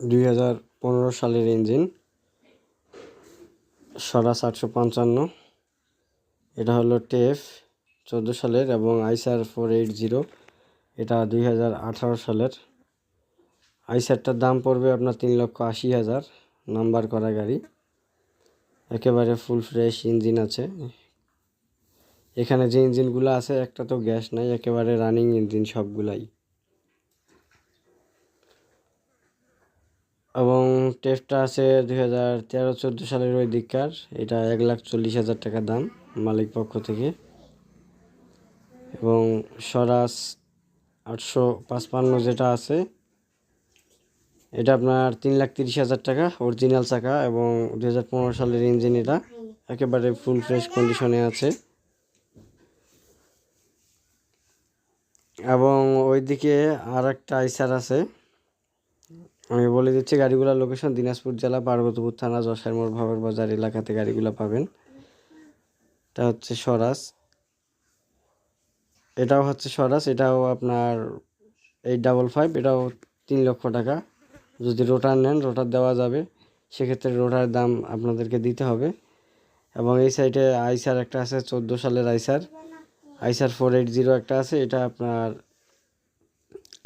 দুই হাজার পনেরো সালের ইঞ্জিন, সরাস আটশো পঞ্চান্ন। এটা হলো টেফ চোদ্দ সালের এবং আইসার ফোর এইট জিরো। এটা দুই হাজার আঠারো সালের। আইসারটার দাম পড়বে আপনার তিন লক্ষ আশি হাজার। নাম্বার করা গাড়ি। একেবারে ফুল ফ্রেশ ইঞ্জিন আছে। এখানে যে ইঞ্জিনগুলো আছে, একটা তো গ্যাস নাই, একেবারে রানিং ইঞ্জিন সবগুলাই। এবং টেস্টটা আছে দুই হাজার তেরো চোদ্দ সালের ওই দিককার। এটা এক লাখ চল্লিশ হাজার টাকা দাম মালিক পক্ষ থেকে। এবং স্বরাজ আটশো পাঁচপান্ন যেটা আছে, এটা আপনার তিন লাখ তিরিশ হাজার টাকা অরিজিনাল চাকা এবং দু হাজার পনেরো সালের ইঞ্জিন এটা একেবারে ফুল ফ্রেশ কন্ডিশনে আছে। এবং ওইদিকে আর একটা আইসার আছে আমি বলে দিচ্ছি, গাড়িগুলোর লোকেশন দিনাজপুর জেলা, পার্বতীপুর থানা, যশার মোড় ভাবের বাজার এলাকাতে গাড়িগুলো পাবেন। এটা হচ্ছে স্বরাজ। এটাও হচ্ছে স্বরাজ, এটাও আপনার এইট ডাবল ফাইভ এটাও তিন লক্ষ টাকা। যদি রোটার নেন রোটার দেওয়া যাবে। সেক্ষেত্রে রোটার দাম আপনাদেরকে দিতে হবে। এবং এই সাইডে আইসার একটা আছে, চোদ্দ সালের আইসার। আইসার ফোর এইট জিরো একটা আছে, এটা আপনার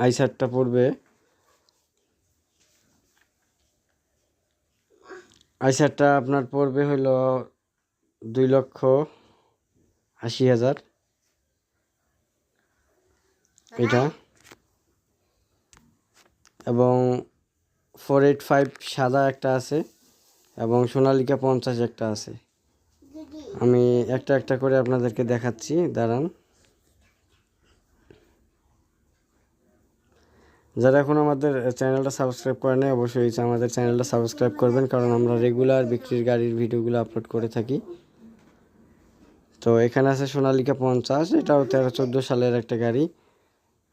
আইসারটা পড়বে আইসারটা আপনার পড়বে হলো দুই লক্ষ আশি হাজার। এটা। এবং ফোর এইট ফাইভ সাদা একটা আছে এবং সোনালিকা পঞ্চাশ একটা আছে। আমি একটা একটা করে আপনাদেরকে দেখাচ্ছি দাঁড়ান। যারা এখন আমাদের চ্যানেলটা সাবস্ক্রাইব করে নেয় অবশ্যই আমাদের চ্যানেলটা সাবস্ক্রাইব করবেন, কারণ আমরা রেগুলার বিক্রির গাড়ির ভিডিওগুলো আপলোড করে থাকি। তো এখানে আছে সোনালিকা পঞ্চাশ, এটাও তেরো চোদ্দ সালের একটা গাড়ি।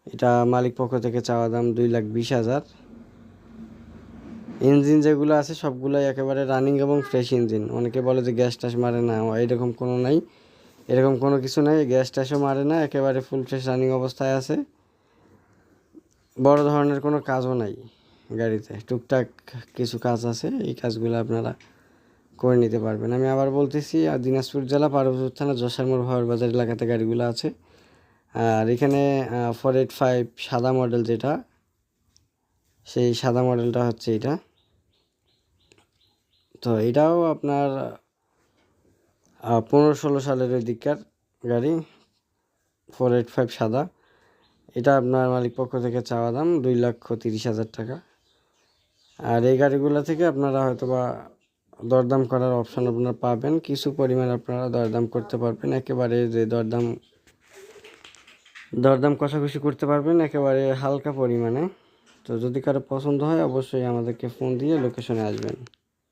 এটা মালিক পক্ষ থেকে চাওয়া দাম দুই লাখ বিশ হাজার। ইঞ্জিন যেগুলো আছে সবগুলোই একেবারে রানিং এবং ফ্রেশ ইঞ্জিন অনেকে বলে যে গ্যাস ট্যাস মারে না, এরকম কোনো নাই। এরকম কোনো কিছু নাই গ্যাস ট্যাসও মারে না, একেবারে ফুল ফ্রেশ রানিং অবস্থায় আছে। বড় ধরনের কোনো কাজও নাই গাড়িতে। টুকটাক কিছু কাজ আছে, এই কাজগুলো আপনারা করে নিতে পারবেন। আমি আবার বলতেছি আর দিনাজপুর জেলা পার্বতীপুর থানা যশারমোড় ভাওয়ার বাজার এলাকাতে গাড়িগুলো আছে। আর এখানে ফোর এইট ফাইভ সাদা মডেল যেটা, সেই সাদা মডেলটা হচ্ছে এটা। তো এটাও আপনার পনেরো ষোলো সালের ওই দিককার গাড়ি, ফোর এইট ফাইভ সাদা। এটা আপনার মালিক পক্ষ থেকে চাওয়া দাম দুই লক্ষ তিরিশ হাজার টাকা। আর এই গাড়িগুলো থেকে আপনারা হয়তো বা দরদাম করার অপশান আপনারা পাবেন। কিছু পরিমাণ আপনারা দরদাম করতে পারবেন। একেবারে যে দরদাম দরদাম কষাকষি করতে পারবেন একেবারে হালকা পরিমাণে। তো যদি কারও পছন্দ হয় অবশ্যই আমাদেরকে ফোন দিয়ে লোকেশনে আসবেন।